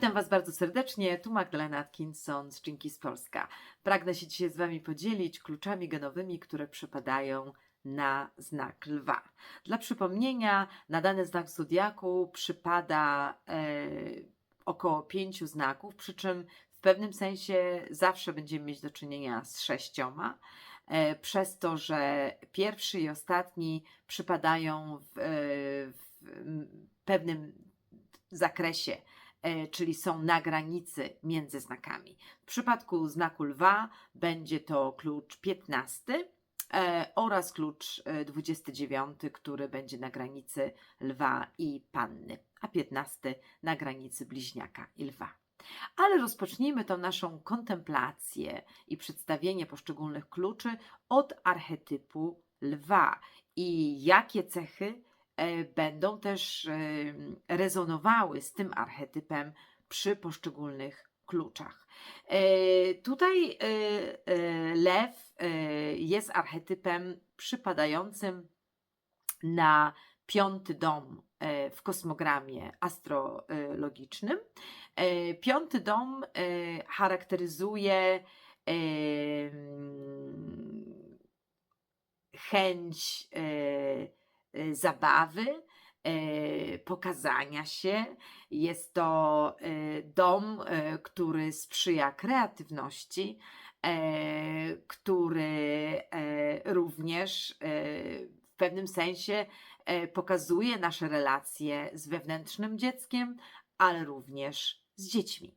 Witam Was bardzo serdecznie, tu Magdalena Atkinson z Jinkies Polska. Pragnę się dzisiaj z Wami podzielić kluczami genowymi, które przypadają na znak lwa. Dla przypomnienia, na dany znak zodiaku przypada e, około pięciu znaków, przy czym w pewnym sensie zawsze będziemy mieć do czynienia z sześcioma, e, przez to, że pierwszy i ostatni przypadają w, e, w pewnym zakresie czyli są na granicy między znakami. W przypadku znaku lwa będzie to klucz 15 e, oraz klucz e, 29, który będzie na granicy lwa i panny, a 15 na granicy bliźniaka i lwa. Ale rozpocznijmy tą naszą kontemplację i przedstawienie poszczególnych kluczy od archetypu lwa i jakie cechy e, będą też e, rezonowały z tym archetypem przy poszczególnych kluczach. E, Tutaj e, e, lew e, jest archetypem przypadającym na piąty dom e, w kosmogramie astrologicznym. E, Piąty dom e, charakteryzuje e, mm, chęć e, e, zabawy, e, pokazania się. Jest to e, dom, e, który sprzyja kreatywności, e, który e, również e, w pewnym sensie e, pokazuje nasze relacje z wewnętrznym dzieckiem, ale również z dziećmi.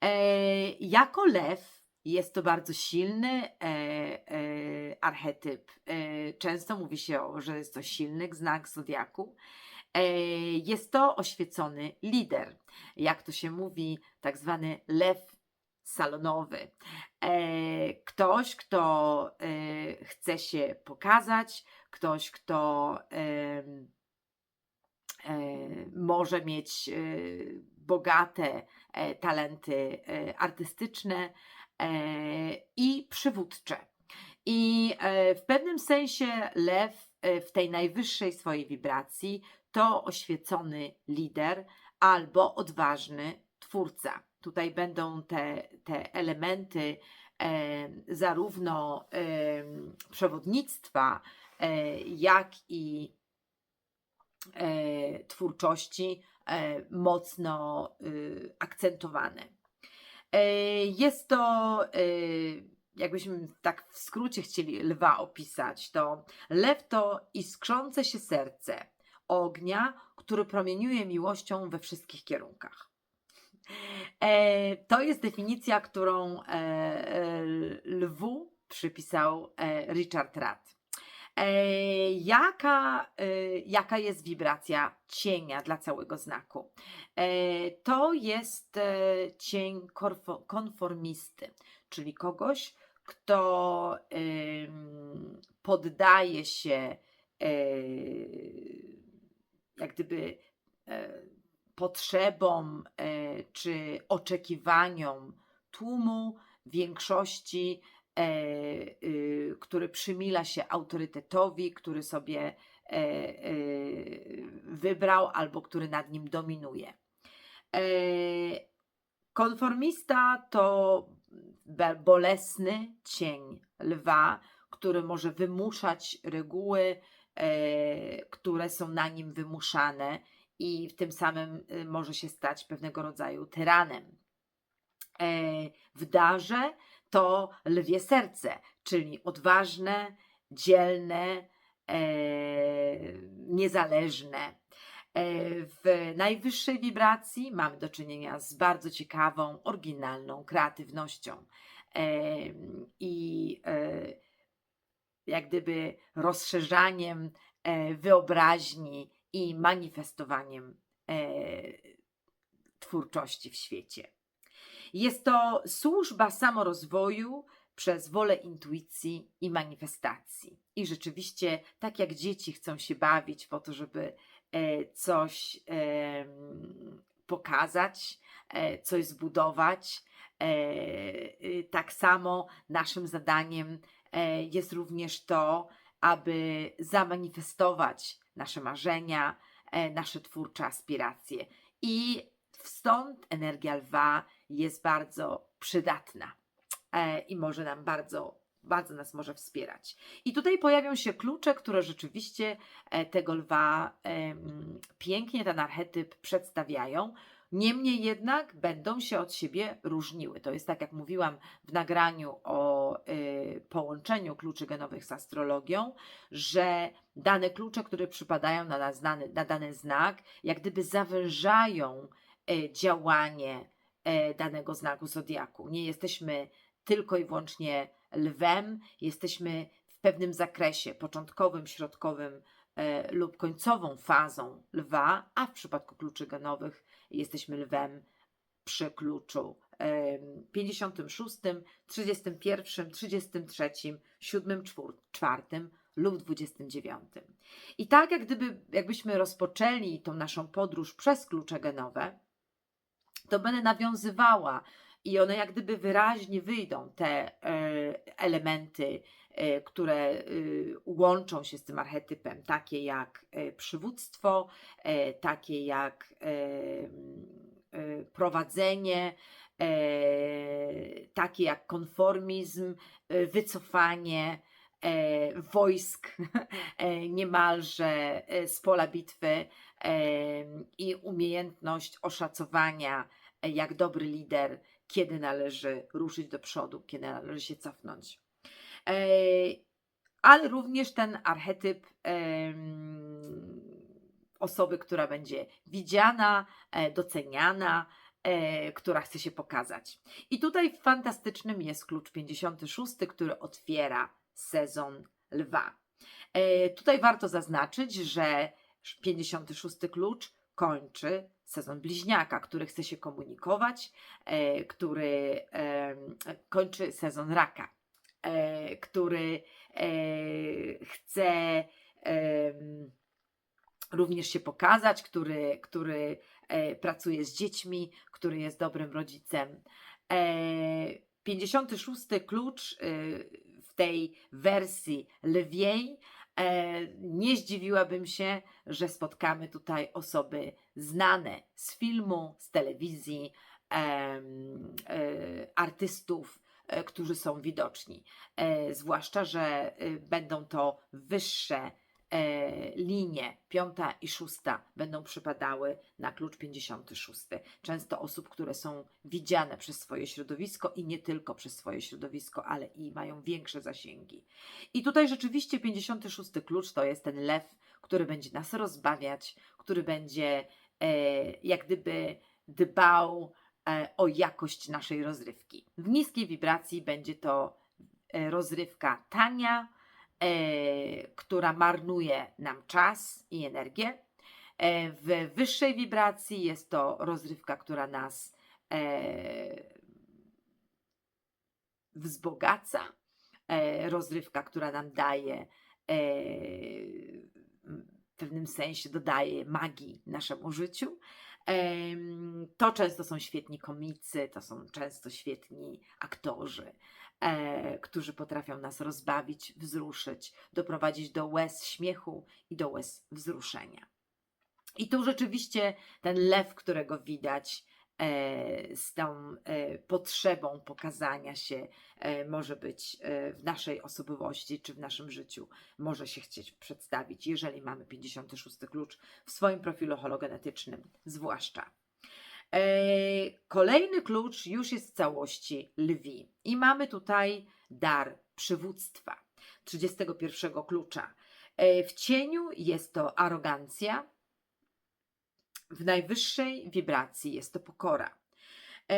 E, Jako lew jest to bardzo silny e, e, archetyp. E, Często mówi się, o, że jest to silny znak zodiaku. E, Jest to oświecony lider. Jak to się mówi, tak zwany lew salonowy. E, Ktoś, kto e, chce się pokazać, ktoś, kto em, e, może mieć e, bogate e, talenty e, artystyczne e, i przywódcze. I e, w pewnym sensie lew e, w tej najwyższej swojej wibracji to oświecony lider albo odważny twórca. Tutaj będą te, te elementy e, zarówno przewodnictwa, e, jak i e, twórczości e, mocno y, akcentowane. E, Jest to, e, jakbyśmy tak w skrócie chcieli lwa opisać, to lew to iskrzące się serce ognia, który promieniuje miłością we wszystkich kierunkach. E, To jest definicja, którą lwu przypisał Richard Rath. Jaka, e, jaka jest wibracja cienia dla całego znaku? To jest e, cień konformisty, czyli kogoś, kto poddaje się e, jak gdyby e, potrzebom czy oczekiwaniom tłumu, większości, y, który przymila się autorytetowi, który sobie e, e, wybrał albo który nad nim dominuje. E, Konformista to bolesny cień lwa, który może wymuszać reguły, e, które są na nim wymuszane i w tym samym y, może się stać pewnego rodzaju tyranem. E, W darze to lwie serce, czyli odważne, dzielne, e, niezależne. E, W najwyższej wibracji mamy do czynienia z bardzo ciekawą, oryginalną kreatywnością e, i e, jak gdyby rozszerzaniem wyobraźni i manifestowaniem twórczości w świecie. Jest to służba samorozwoju przez wolę intuicji i manifestacji. I rzeczywiście, tak jak dzieci chcą się bawić po to, żeby e, coś pokazać, e, coś zbudować, e, y, tak samo naszym zadaniem jest również to, aby zamanifestować nasze marzenia, nasze twórcze aspiracje. I Stąd energia lwa jest bardzo przydatna e, i może nam bardzo, bardzo nas może wspierać. I tutaj pojawią się klucze, które rzeczywiście e, tego lwa pięknie ten archetyp przedstawiają. Niemniej jednak będą się od siebie różniły. To jest tak, jak mówiłam w nagraniu o y, połączeniu kluczy genowych z astrologią, że dane klucze, które przypadają na, nas, dany, na dany znak, jak gdyby zawężają e, działanie danego znaku zodiaku. Nie jesteśmy tylko i wyłącznie lwem, jesteśmy w pewnym zakresie początkowym, środkowym e, lub końcową fazą lwa, a w przypadku kluczy genowych jesteśmy lwem przy kluczu em, 56, 31, 33, 7, 4 lub 29. I tak jak gdyby, jakbyśmy rozpoczęli tą naszą podróż przez klucze genowe, to będę nawiązywała i one jak gdyby wyraźnie wyjdą, te e, elementy, e, które e, łączą się z tym archetypem, takie jak przywództwo, takie jak prowadzenie, takie jak konformizm, wycofanie wojsk niemalże z pola bitwy i umiejętność oszacowania, e, jak dobry lider, kiedy należy ruszyć do przodu, kiedy należy się cofnąć. E, ale również ten archetyp osoby, która będzie widziana, e, doceniana, która chce się pokazać. I tutaj fantastycznym jest klucz 56, który otwiera sezon lwa. Tutaj warto zaznaczyć, że 56 klucz kończy sezon bliźniaka, który chce się komunikować, e, który em, kończy sezon raka, e, który e, chce również się pokazać, który, który e, pracuje z dziećmi, który jest dobrym rodzicem. E, 56 klucz e, w tej wersji lwiej. E, nie zdziwiłabym się, że spotkamy tutaj osoby znane z filmu, z telewizji, e, artystów, e, którzy są widoczni. Zwłaszcza, że e, będą to wyższe linie, piąta i szósta, będą przypadały na klucz 56. Często osób, które są widziane przez swoje środowisko i nie tylko przez swoje środowisko, ale i mają większe zasięgi. I tutaj rzeczywiście 56 klucz to jest ten lew, który będzie nas rozbawiać, który będzie e, jak gdyby dbał e, o jakość naszej rozrywki. W niskiej wibracji będzie to e, rozrywka tania, e, która marnuje nam czas i energię. E, w wyższej wibracji jest to rozrywka, która nas e, wzbogaca, e, rozrywka, która nam daje e, w pewnym sensie dodaje magii naszemu życiu. To często są świetni komicy, to są często świetni aktorzy, e, którzy potrafią nas rozbawić, wzruszyć, doprowadzić do łez śmiechu i do łez wzruszenia. I tu rzeczywiście ten lew, którego widać z tą e, potrzebą pokazania się, e, może być e, w naszej osobowości czy w naszym życiu, może się chcieć przedstawić, jeżeli mamy 56 klucz w swoim profilu hologenetycznym, zwłaszcza. E, Kolejny klucz już jest w całości lwi i mamy tutaj dar przywództwa 31 klucza. E, W cieniu jest to arogancja, w najwyższej wibracji jest to pokora. E,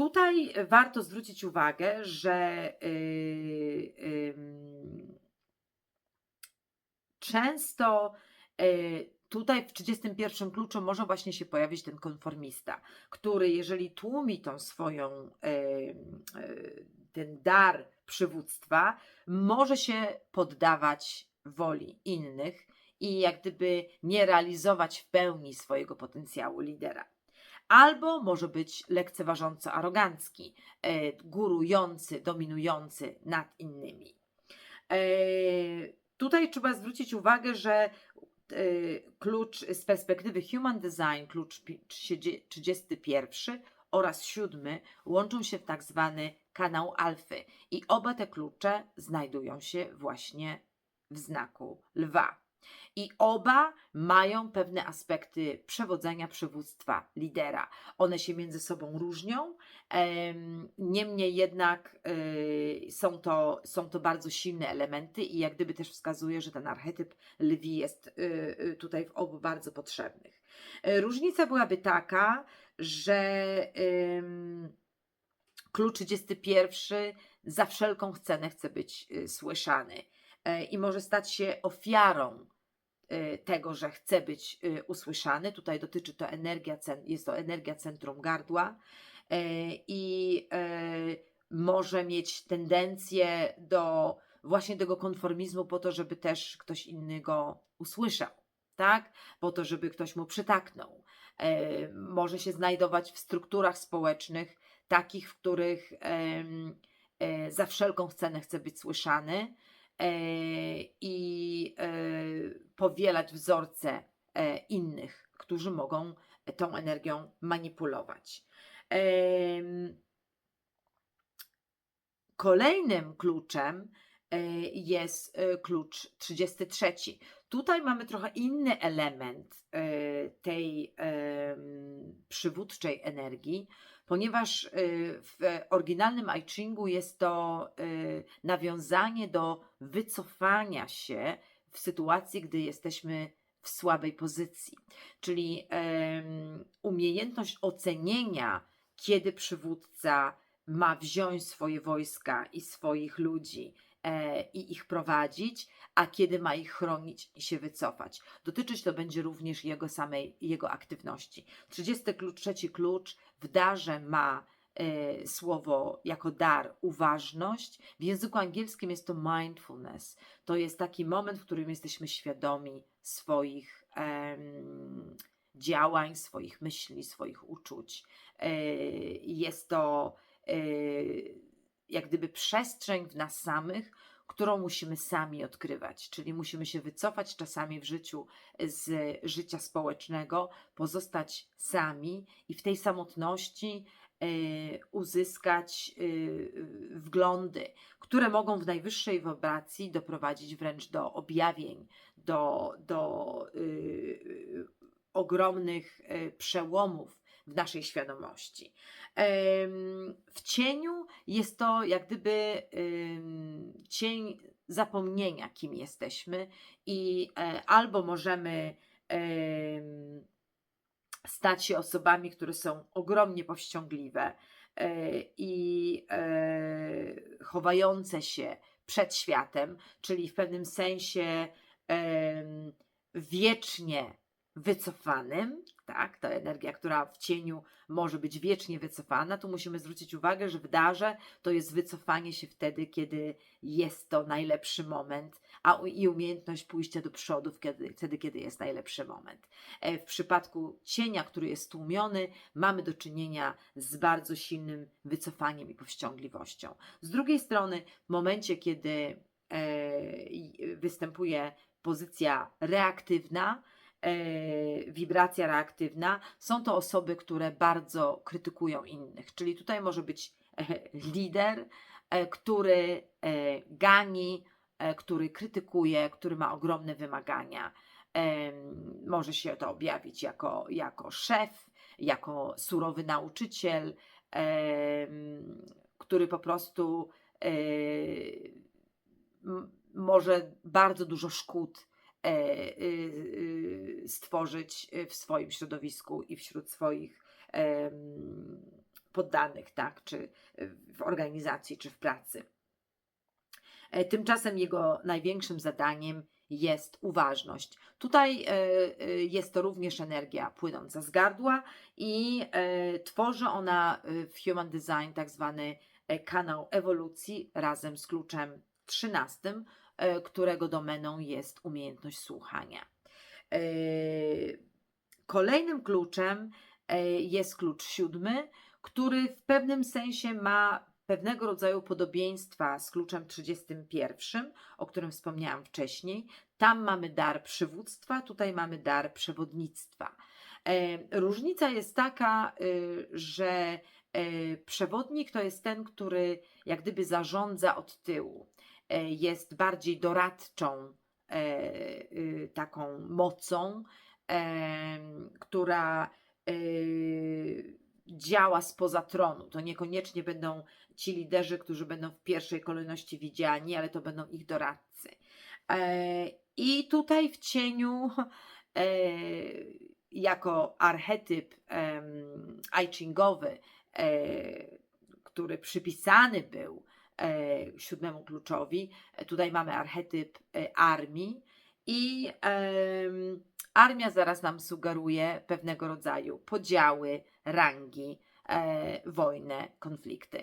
Tutaj warto zwrócić uwagę, że ym, często y, tutaj w 31 kluczu może właśnie się pojawić ten konformista, który jeżeli tłumi tą swoją ten dar przywództwa, może się poddawać woli innych i jak gdyby nie realizować w pełni swojego potencjału lidera. Albo może być lekceważąco arogancki, e, górujący, dominujący nad innymi. E, tutaj trzeba zwrócić uwagę, że y, klucz z perspektywy Human Design, klucz pi- 30 31 oraz siódmy łączą się w tak zwany kanał alfy i oba te klucze znajdują się właśnie w znaku lwa. I oba mają pewne aspekty przewodzenia, przywództwa, lidera. One się między sobą różnią, em, niemniej jednak y, są, to, są to bardzo silne elementy i jak gdyby też wskazuje, że ten archetyp lwi jest y, y, tutaj w obu bardzo potrzebnych. Y, Różnica byłaby taka, że klucz 31 za wszelką cenę chce być słyszany e, i może stać się ofiarą tego, że chce być y, usłyszany. Tutaj dotyczy to energia, jest to energia centrum gardła e, i może mieć tendencję do właśnie tego konformizmu po to, żeby też ktoś inny go usłyszał, tak? Po to, żeby ktoś mu przytaknął. Może się znajdować w strukturach społecznych, takich, w których za wszelką cenę chce być słyszany i e, powielać wzorce e, innych, którzy mogą tą energią manipulować. Kolejnym kluczem e, jest e, klucz 33. Tutaj mamy trochę inny element e, tej przywódczej energii, ponieważ e, w oryginalnym I Chingu jest to e, nawiązanie do wycofania się w sytuacji, gdy jesteśmy w słabej pozycji. Czyli umiejętność ocenienia, kiedy przywódca ma wziąć swoje wojska i swoich ludzi i ich prowadzić, a kiedy ma ich chronić i się wycofać. Dotyczyć to będzie również jego samej, jego aktywności. 30 klucz, trzeci klucz w darze ma e, słowo jako dar uważność. W języku angielskim jest to mindfulness. To jest taki moment, w którym jesteśmy świadomi swoich działań, swoich myśli, swoich uczuć. E, Jest to e, jak gdyby przestrzeń w nas samych, którą musimy sami odkrywać, czyli musimy się wycofać czasami w życiu z życia społecznego, pozostać sami i w tej samotności e, uzyskać e, wglądy, które mogą w najwyższej wibracji doprowadzić wręcz do objawień, do, do y, ogromnych y, przełomów w naszej świadomości. W cieniu jest to jak gdyby cień zapomnienia, kim jesteśmy, i e, albo możemy em, stać się osobami, które są ogromnie powściągliwe e, i e, chowające się przed światem, czyli w pewnym sensie wiecznie wycofanym, tak, ta energia, która w cieniu może być wiecznie wycofana. Tu musimy zwrócić uwagę, że w darze to jest wycofanie się wtedy, kiedy jest to najlepszy moment, a i umiejętność pójścia do przodu kiedy, wtedy, kiedy jest najlepszy moment. E, W przypadku cienia, który jest tłumiony, mamy do czynienia z bardzo silnym wycofaniem i powściągliwością. Z drugiej strony, w momencie, kiedy e, występuje pozycja reaktywna, wibracja reaktywna, są to osoby, które bardzo krytykują innych. Czyli tutaj może być e, lider, e, który e, gani, e, który krytykuje, który ma ogromne wymagania. Może się to objawić jako, jako szef, jako surowy nauczyciel, który po prostu e, może bardzo dużo szkód e, stworzyć w swoim środowisku i wśród swoich poddanych, tak, czy w organizacji, czy w pracy. E, Tymczasem jego największym zadaniem jest uważność. Tutaj e, e, jest to również energia płynąca z gardła i e, tworzy ona e, w Human Design tak zwany e, kanał ewolucji razem z kluczem 13, e, którego domeną jest umiejętność słuchania. E, Kolejnym kluczem e, jest klucz siódmy, który w pewnym sensie ma pewnego rodzaju podobieństwa z kluczem 31, o którym wspomniałam wcześniej. Tam mamy dar przywództwa, tutaj mamy dar przewodnictwa. E, Różnica jest taka, y, że e, przewodnik to jest ten, który jak gdyby zarządza od tyłu. E, Jest bardziej doradczą e, y, taką mocą, em, która działa spoza tronu. To niekoniecznie będą ci liderzy, którzy będą w pierwszej kolejności widziani, ale to będą ich doradcy. E, I tutaj w cieniu, e, jako archetyp I e, który przypisany był e, siódmemu kluczowi, e, tutaj mamy archetyp e, armii i armia zaraz nam sugeruje pewnego rodzaju podziały, rangi, e, wojnę, konflikty.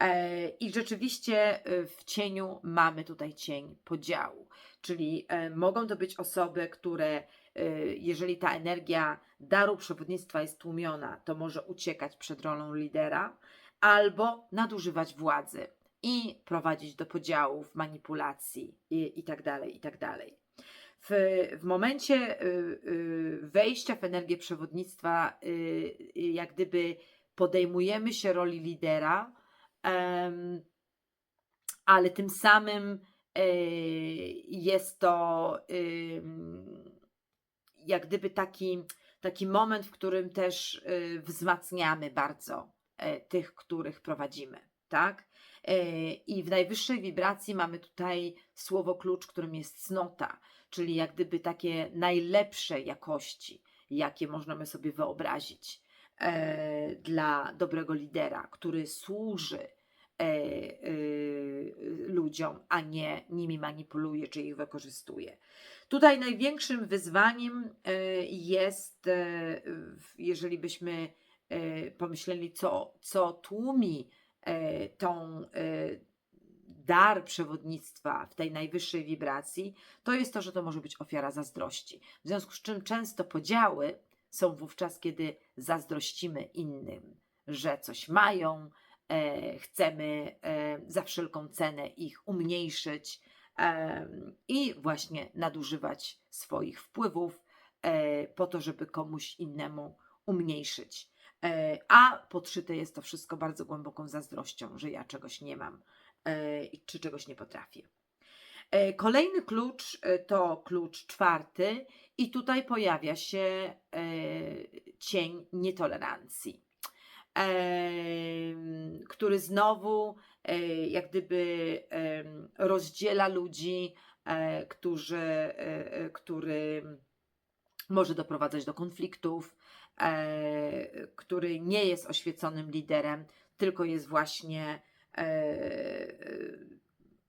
E, I rzeczywiście e, w cieniu mamy tutaj cień podziału, czyli e, mogą to być osoby, które, e, jeżeli ta energia daru przewodnictwa jest tłumiona, to może uciekać przed rolą lidera albo nadużywać władzy i prowadzić do podziałów, manipulacji i, i tak tak. W, w momencie y, y, wejścia w energię przewodnictwa, y, jak gdyby podejmujemy się roli lidera, ale tym samym jest to jak gdyby taki, taki moment, w którym też wzmacniamy bardzo e, tych, których prowadzimy, tak? E, I w najwyższej wibracji mamy tutaj słowo klucz, którym jest cnota, czyli jak gdyby takie najlepsze jakości, jakie możemy sobie wyobrazić e, dla dobrego lidera, który służy e, ludziom, a nie nimi manipuluje czy ich wykorzystuje. Tutaj największym wyzwaniem jest, jeżeli byśmy pomyśleli, co, co tłumi tą e, dar przewodnictwa w tej najwyższej wibracji, to jest to, że to może być ofiara zazdrości. W związku z czym często podziały są wówczas, kiedy zazdrościmy innym, że coś mają, e, chcemy e, za wszelką cenę ich umniejszyć i właśnie nadużywać swoich wpływów e, po to, żeby komuś innemu umniejszyć. E, A podszyte jest to wszystko bardzo głęboką zazdrością, że ja czegoś nie mam e, czy czegoś nie potrafię. E, Kolejny klucz to klucz czwarty, i tutaj pojawia się cień nietolerancji, który znowu jak gdyby rozdziela ludzi, którzy, który może doprowadzać do konfliktów, który nie jest oświeconym liderem, tylko jest właśnie e, e,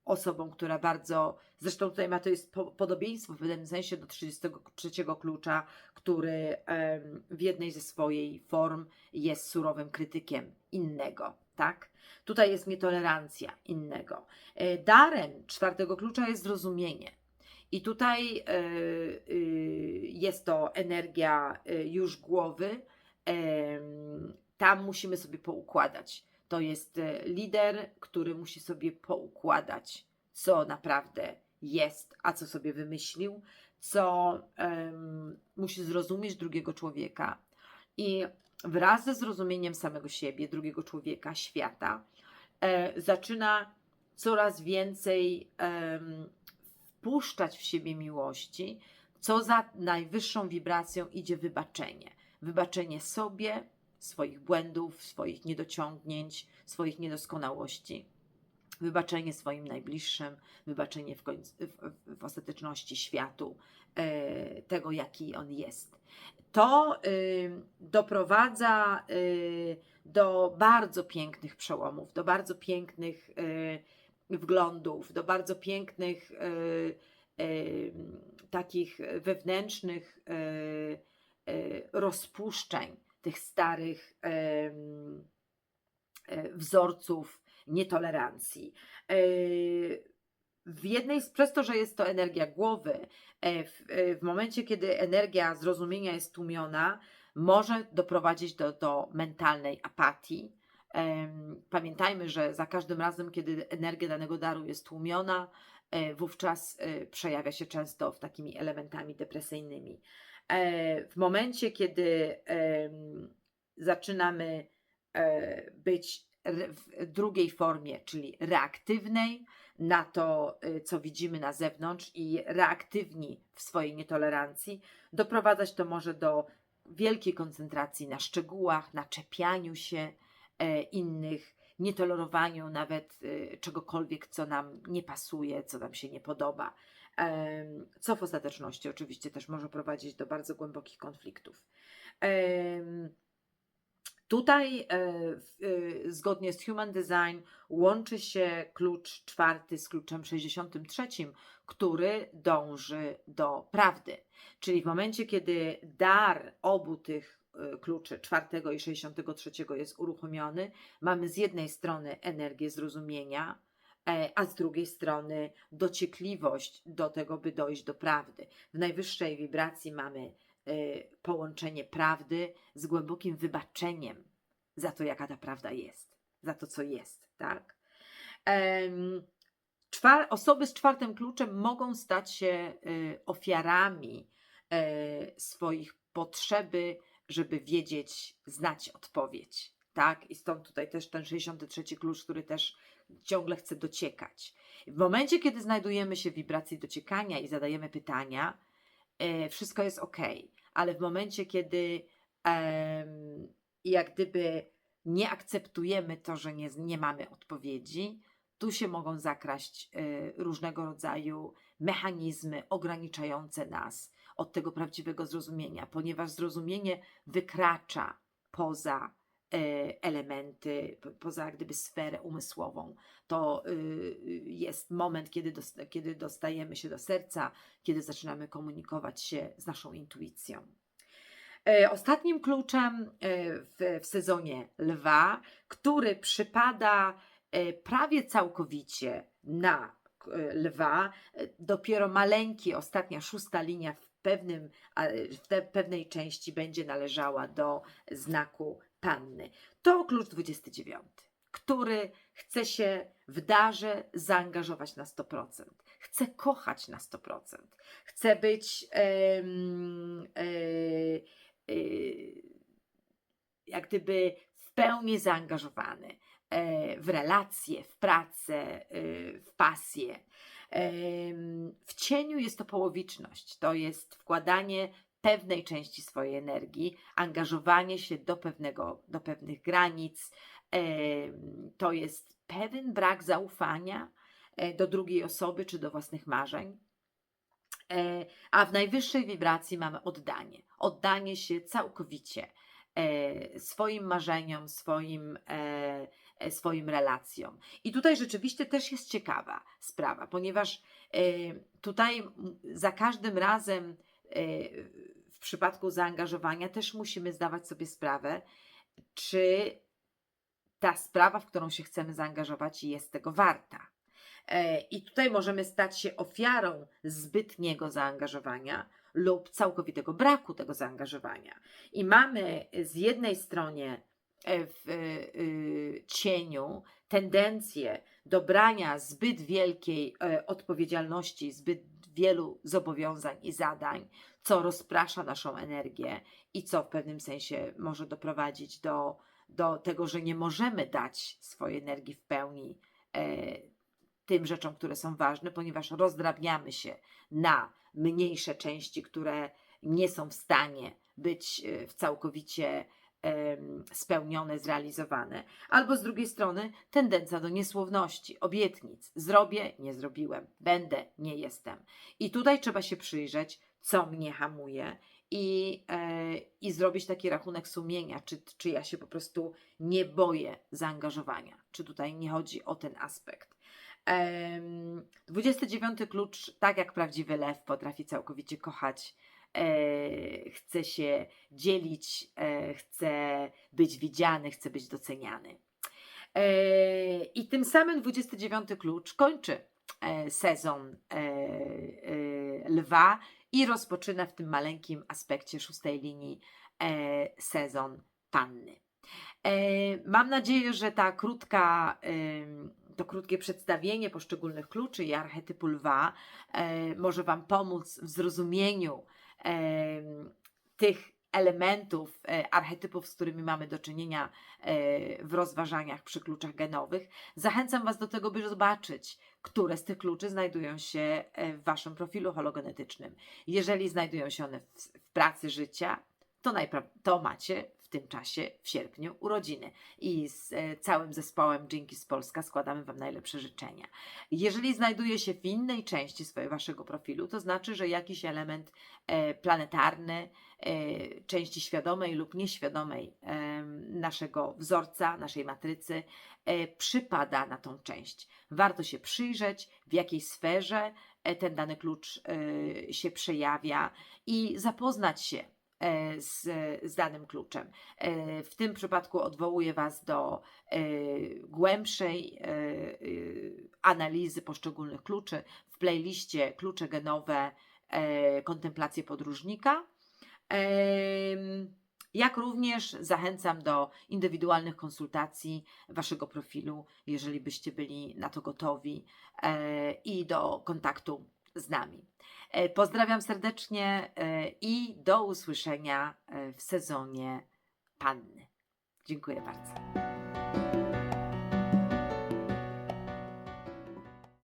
osobą, która bardzo. Zresztą tutaj ma to jest po, podobieństwo w pewnym sensie do 33 klucza, który w jednej ze swojej form jest surowym krytykiem innego. Tak? Tutaj jest nietolerancja innego. E, Darem czwartego klucza jest zrozumienie. I tutaj e, y, jest to energia e, już głowy. Tam musimy sobie poukładać. To jest e, lider, który musi sobie poukładać, co naprawdę jest, a co sobie wymyślił, co musi zrozumieć drugiego człowieka. I wraz ze zrozumieniem samego siebie, drugiego człowieka, świata, e, zaczyna coraz więcej wpuszczać w siebie miłości, co za najwyższą wibracją idzie wybaczenie. Wybaczenie sobie, swoich błędów, swoich niedociągnięć, swoich niedoskonałości. Wybaczenie swoim najbliższym, wybaczenie w, końcu, w, w, ostateczności światu, e, tego jaki on jest. To y, doprowadza y, do bardzo pięknych przełomów, do bardzo pięknych y, wglądów, do bardzo pięknych y, y, takich wewnętrznych y, rozpuszczeń tych starych e, wzorców nietolerancji. E, W jednej, przez to, że jest to energia głowy, e, w, w momencie, kiedy energia zrozumienia jest tłumiona, może doprowadzić do, do mentalnej apatii, Pamiętajmy, że za każdym razem, kiedy energia danego daru jest tłumiona, e, wówczas e, przejawia się często w takimi elementami depresyjnymi. E, W momencie, kiedy zaczynamy być w drugiej formie, czyli reaktywnej na to, co widzimy na zewnątrz i reaktywni w swojej nietolerancji, doprowadzać to może do wielkiej koncentracji na szczegółach, na czepianiu się innych, nietolerowaniu nawet e, czegokolwiek, co nam nie pasuje, co nam się nie podoba. Co w ostateczności oczywiście też może prowadzić do bardzo głębokich konfliktów. Tutaj, e, e, zgodnie z Human Design, łączy się klucz czwarty z kluczem 63, który dąży do prawdy. Czyli w momencie, kiedy dar obu tych e, kluczy, czwartego i 63, jest uruchomiony, mamy z jednej strony energię zrozumienia, e, a z drugiej strony dociekliwość do tego, by dojść do prawdy. W najwyższej wibracji mamy y, połączenie prawdy z głębokim wybaczeniem za to, jaka ta prawda jest, za to, co jest, tak? Czwar- osoby z czwartym kluczem mogą stać się ofiarami swoich potrzeby, żeby wiedzieć, znać odpowiedź, tak? I stąd tutaj też ten 63 klucz, który też ciągle chce dociekać. W momencie, kiedy znajdujemy się w wibracji dociekania i zadajemy pytania, e, wszystko jest ok, ale w momencie, kiedy jak gdyby nie akceptujemy to, że nie, nie mamy odpowiedzi, tu się mogą zakraść e, różnego rodzaju mechanizmy ograniczające nas od tego prawdziwego zrozumienia, ponieważ zrozumienie wykracza poza e, elementy, po- poza gdyby sferę umysłową. To y, jest moment, kiedy, kiedy dostajemy się do serca, kiedy zaczynamy komunikować się z naszą intuicją. E, Ostatnim kluczem e, w, w sezonie lwa, który przypada prawie całkowicie na lwa, dopiero maleńki, ostatnia, szósta linia w, pewnym, w te, pewnej części będzie należała do znaku panny. To klucz 29, który chce się w darze zaangażować na 100%, chce kochać na 100%, chce być em, e, y, jak gdyby w pełni zaangażowany e, w relacje, w pracę, y, w pasję. W cieniu jest to połowiczność, to jest wkładanie pewnej części swojej energii, angażowanie się do, pewnego, do pewnych granic, to jest pewien brak zaufania e, do drugiej osoby czy do własnych marzeń. E, A w najwyższej wibracji mamy oddanie. Oddanie się całkowicie e, swoim marzeniom, swoim, swoim relacjom. I tutaj rzeczywiście też jest ciekawa sprawa, ponieważ e, tutaj za każdym razem e, w przypadku zaangażowania też musimy zdawać sobie sprawę, czy ta sprawa, w którą się chcemy zaangażować, jest tego warta. E, I tutaj możemy stać się ofiarą zbytniego zaangażowania lub całkowitego braku tego zaangażowania. I mamy z jednej strony e, w e, cieniu tendencję do brania zbyt wielkiej e, odpowiedzialności, zbyt wielu zobowiązań i zadań, co rozprasza naszą energię i co w pewnym sensie może doprowadzić do, do tego, że nie możemy dać swojej energii w pełni e, tym rzeczom, które są ważne, ponieważ rozdrabniamy się na mniejsze części, które nie są w stanie być e, w całkowicie spełnione, zrealizowane. Albo z drugiej strony tendencja do niesłowności, obietnic. Zrobię, nie zrobiłem, będę, nie jestem. I tutaj trzeba się przyjrzeć, co mnie hamuje i, e, i zrobić taki rachunek sumienia, czy, czy ja się po prostu nie boję zaangażowania, czy tutaj nie chodzi o ten aspekt. Em, 29 klucz, tak jak prawdziwy lew, potrafi całkowicie kochać, chce się dzielić, e, chce być widziany, chce być doceniany. E, I tym samym 29 klucz kończy e, sezon e, e, lwa i rozpoczyna w tym maleńkim aspekcie szóstej linii e, sezon panny. E, Mam nadzieję, że ta krótka, to krótkie przedstawienie poszczególnych kluczy i archetypu lwa e, może Wam pomóc w zrozumieniu tych elementów, e, archetypów, z którymi mamy do czynienia e, w rozważaniach przy kluczach genowych. Zachęcam Was do tego, by zobaczyć, które z tych kluczy znajdują się e, w Waszym profilu hologenetycznym. Jeżeli znajdują się one w, pracy życia, to, najpra- to macie tym czasie w sierpniu urodziny. I z e, całym zespołem z Polska składamy Wam najlepsze życzenia. Jeżeli znajduje się w innej części swojego Waszego profilu, to znaczy, że jakiś element e, planetarny, e, części świadomej lub nieświadomej naszego wzorca, naszej matrycy, przypada na tą część. Warto się przyjrzeć, w jakiej sferze ten dany klucz się przejawia i zapoznać się z, z danym kluczem. E, W tym przypadku odwołuję Was do e, głębszej e, e, analizy poszczególnych kluczy w playliście Klucze genowe e, Kontemplacje podróżnika. Jak również zachęcam do indywidualnych konsultacji Waszego profilu, jeżeli byście byli na to gotowi, e, i do kontaktu z nami. E, Pozdrawiam serdecznie e, i do usłyszenia e, w sezonie Panny. Dziękuję bardzo.